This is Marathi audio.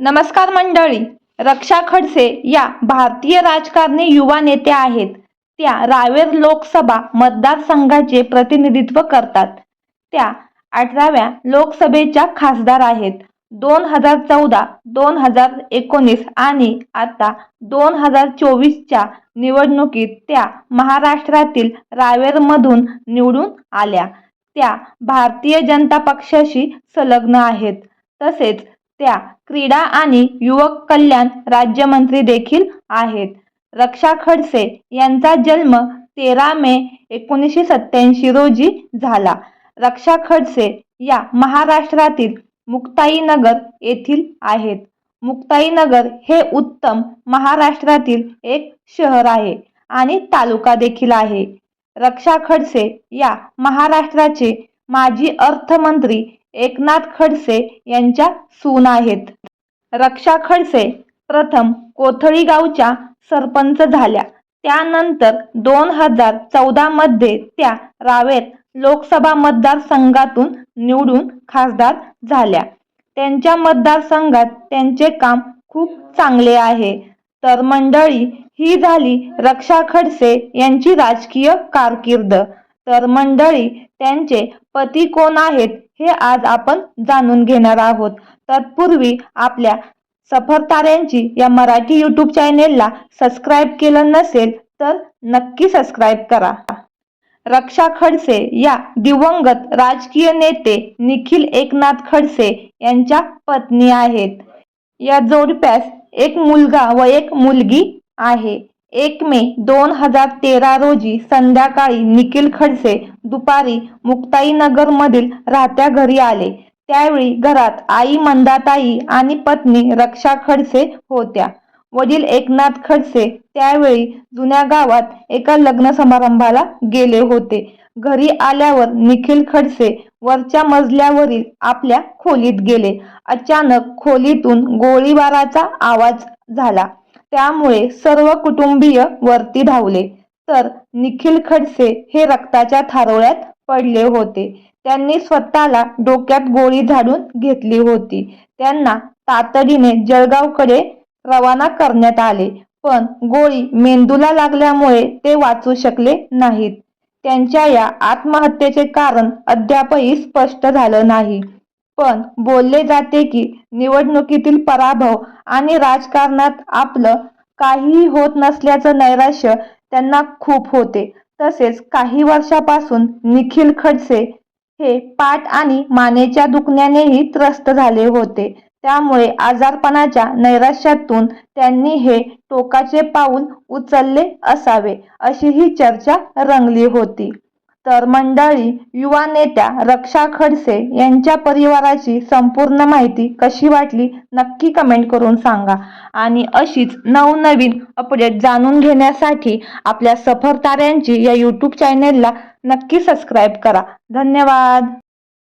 नमस्कार मंडळी. रक्षा खडसे या भारतीय राजकारणी युवा नेत्या आहेत. त्या रावेर लोकसभा मतदारसंघाचे प्रतिनिधित्व करतात. त्या अठराव्या लोकसभेच्या खासदार आहेत. दोन हजार चौदा दोन हजार एकोणीस आणि आता दोन हजार चोवीसच्या निवडणुकीत त्या महाराष्ट्रातील रावेरमधून निवडून आल्या. त्या भारतीय जनता पक्षाशी संलग्न आहेत. तसेच त्या क्रीडा आणि युवक कल्याण राज्यमंत्री देखील आहेत. रक्षा खडसे यांचा जन्म तेरा मे एकोणीसशे सत्याऐंशी रोजी झाला. रक्षा खडसे या महाराष्ट्रातील मुक्ताईनगर येथील आहेत. मुक्ताईनगर हे उत्तम महाराष्ट्रातील एक शहर आहे आणि तालुका देखील आहे. रक्षा खडसे या महाराष्ट्राचे माजी अर्थमंत्री एकनाथ खडसे यांच्या सून आहेत. रक्षा खडसे प्रथम कोथळी गावच्या सरपंच झाल्या. त्यानंतर दोन हजार चौदामध्ये त्या रावेत लोकसभा मतदारसंघातून निवडून खासदार झाल्या. त्यांच्या मतदारसंघात त्यांचे काम खूप चांगले आहे. तर मंडळी ही झाली रक्षा खडसे यांची राजकीय कारकीर्द. तर मंडळी त्यांचे पती कोण आहेत हे आज आपण जाणून घेणार आहोत. तत्पूर्वी आपल्या सफरताऱ्यांची या मराठी यूट्यूब चॅनेलला सबस्क्राईब केलं नसेल तर नक्की सबस्क्राईब करा. रक्षा खडसे या दिवंगत राजकीय नेते निखिल एकनाथ खडसे यांच्या पत्नी आहेत. या जोडप्यास एक मुलगा व एक मुलगी आहे. एक मे दोन हजार तेरा रोजी संध्याकाळी निखिल खडसे दुपारी मुक्ताईनगरमधील राहत्या घरी आले. त्यावेळी घरात आई मंदाताई आणि पत्नी रक्षा खडसे होत्या. वडील एकनाथ खडसे त्यावेळी जुन्या गावात एका लग्न समारंभाला गेले होते. घरी आल्यावर निखिल खडसे वरच्या मजल्यावरील आपल्या खोलीत गेले. अचानक खोलीतून गोळीबाराचा आवाज झाला. त्यामुळे सर्व कुटुंबीय वरती धावले. तर निखिल खडसे हे रक्ताच्या थारोळ्यात पडले होते. त्यांनी स्वतःला डोक्यात गोळी झाडून घेतली होती. त्यांना तातडीने जळगावकडे रवाना करण्यात आले. पण गोळी मेंदूला लागल्यामुळे ते वाचू शकले नाहीत. त्यांच्या या आत्महत्येचे कारण अद्यापही स्पष्ट झालं नाही. पण बोलले जाते की निवडणुकीतील पराभव आणि राजकारणात आपलं काहीही होत नसल्याचं नैराश्य त्यांना खूप होते. तसेच काही वर्षापासून निखिल खडसे हे पाठ आणि मानेच्या दुखण्यानेही त्रस्त झाले होते. त्यामुळे आजारपणाच्या नैराश्यातून त्यांनी हे टोकाचे पाऊल उचलले असावे अशी ही चर्चा रंगली होती. तर मंडळी युवा नेत्या रक्षा खडसे यांच्या परिवाराची संपूर्ण माहिती कशी वाटली नक्की कमेंट करून सांगा. आणि अशीच नवनवीन अपडेट जाणून घेण्यासाठी आपल्या सफर ताऱ्यांची या यूट्यूब चॅनेलला नक्की सबस्क्राईब करा. धन्यवाद!